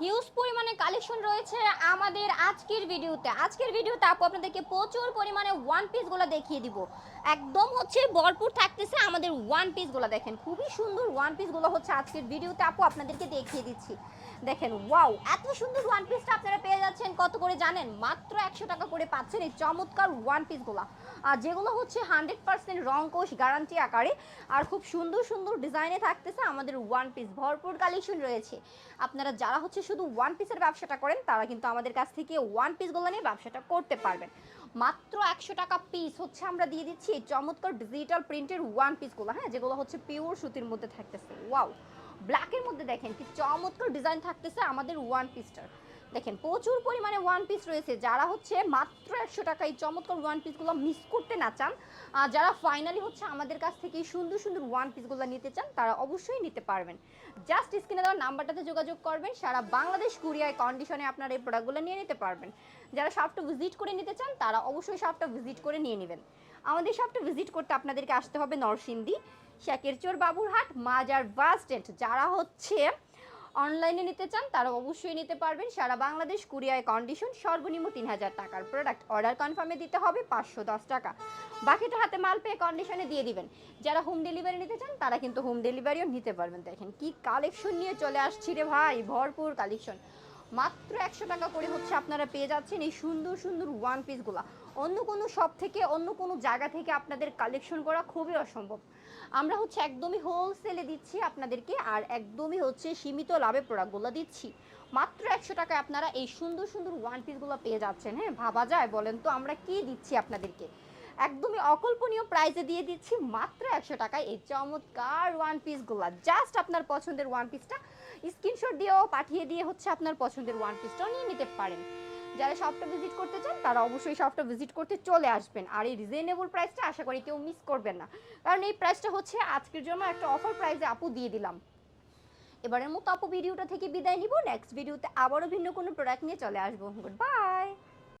Huge পরিমাণে collection রয়েছে আমাদের আজকের ভিডিওতে। আজকের ভিডিওতে আপু আপনাদেরকে প্রচুর পরিমাণে ওয়ান পিসগুলো দেখিয়ে দিব। একদম হচ্ছে ভরপুর থাকতেছে আমাদের ওয়ান পিসগুলো দেখেন। খুবই সুন্দর ওয়ান পিসগুলো হচ্ছে আজকের ভিডিওতে আপু আপনাদেরকে দেখিয়ে দিচ্ছি। দেখেন ওয়াও এত সুন্দর ওয়ান পিসটা আপনারা পেয়ে যাচ্ছেন। কত করে জানেন? মাত্র একশো টাকা করে পাচ্ছেন এই চমৎকার ওয়ান পিসগুলো আর যেগুলো হচ্ছে হান্ড্রেড পার্সেন্ট রং কোষ গ্যারান্টি আকারে, আর খুব সুন্দর সুন্দর ডিজাইনে থাকতেছে আমাদের ওয়ান পিস ভরপুর কালেকশন রয়েছে। আপনারা যারা হচ্ছে শুধু ওয়ান পিসের ব্যবসাটা করেন, তারা কিন্তু আমাদের কাছ থেকে ওয়ান পিসগুলো নিয়ে ব্যবসাটা করতে পারবেন। মাত্র একশো টাকা পিস হচ্ছে আমরা দিয়ে দিচ্ছি এই চমৎকার ডিজিটাল প্রিন্টের ওয়ান পিসগুলো হ্যাঁ? যেগুলো হচ্ছে পিওর সুতির মধ্যে থাকতেছে। ওয়াও ব্ল্যাকের মধ্যে দেখেন কি চমৎকার ডিজাইন থাকতেছে আমাদের ওয়ান পিসটার দেখেন, প্রচুর পরিমাণে ওয়ান পিস রয়েছে, যারা হচ্ছে মাত্র একশো টাকা এই চমৎকার ওয়ান পিসগুলো মিস করতে না চান, আর যারা ফাইনালি হচ্ছে আমাদের কাছ থেকে এই সুন্দর সুন্দর ওয়ান পিসগুলো নিতে চান, তারা অবশ্যই নিতে পারবেন। জাস্ট স্ক্রিনে দেওয়া নাম্বারটাতে যোগাযোগ করবেন, সারা বাংলাদেশ কুরিয়ায় কন্ডিশনে আপনারা এই প্রোডাক্টগুলো নিয়ে নিতে পারবেন। যারা শপটা ভিজিট করে নিতে চান, তারা অবশ্যই শপটা ভিজিট করে নিয়ে নেবেন। আমাদের শপটা ভিজিট করতে আপনাদেরকে আসতে হবে নরসিংদী শাকেরচোর বাবুরহাট মাজার বাস স্ট্যান্ড যারা হচ্ছে অনলাইনে নিতে চান, তারা অবশ্যই নিতে পারবেন। সারা বাংলাদেশ কুরিয়ায় কন্ডিশন, সর্বনিম্ন তিন হাজার টাকার প্রোডাক্ট। অর্ডার কনফার্মে দিতে হবে পাঁচশো দশ টাকা। বাকিটা হাতে মাল পেয়ে কন্ডিশনে দিয়ে দিবেন। যারা হোম ডেলিভারি নিতে চান, তারা কিন্তু হোম ডেলিভারিও নিতে পারবেন। দেখেন কি কালেকশন নিয়ে চলে আসছি রে ভাই। ভরপুর কালেকশন। মাত্র একশো টাকা করে হচ্ছে আপনারা পেয়ে যাচ্ছেন এই সুন্দর সুন্দর ওয়ান পিসগুলা অন্য কোনো শপ থেকে, অন্য কোনো জায়গা থেকে আপনাদের কালেকশন করা খুবই অসম্ভব। আমরা হচ্ছে একদমই হোলসেলে দিচ্ছি আপনাদেরকে আর একদমই হচ্ছে সীমিত লাভে প্রোডাক্টগুলো দিচ্ছি। মাত্র একশো টাকায় আপনারা এই সুন্দর সুন্দর ওয়ান পিসগুলো পেয়ে যাচ্ছেন হ্যাঁ? ভাবা যায় বলেন তো আমরা কি দিচ্ছি আপনাদেরকে? একদমই অকল্পনীয় প্রাইসে দিয়ে দিচ্ছি মাত্র একশো টাকায়। এই চমৎকার ওয়ান পিসগুলো জাস্ট আপনার পছন্দের ওয়ান পিসটা স্ক্রিনশট দিয়েও পাঠিয়ে দিয়ে হচ্ছে আপনার পছন্দের ওয়ান পিসটাও নিয়ে নিতে পারেন। যারা শপটা ভিজিট করতে চান, তারা অবশ্যই শপটা ভিজিট করতে চলে আসবেন। আর এই রিজনেবল প্রাইসটা আশা করি কেউ মিস করবেন না। কারণ এই প্রাইসটা হচ্ছে আজকের জন্য একটা অফার প্রাইসে আপু দিয়ে দিলাম। এবারের মতো আপু ভিডিওটা থেকে বিদায় নিব। নেক্সট ভিডিওতে আবারও ভিন্ন কোনো প্রোডাক্ট নিয়ে চলে আসব। Good bye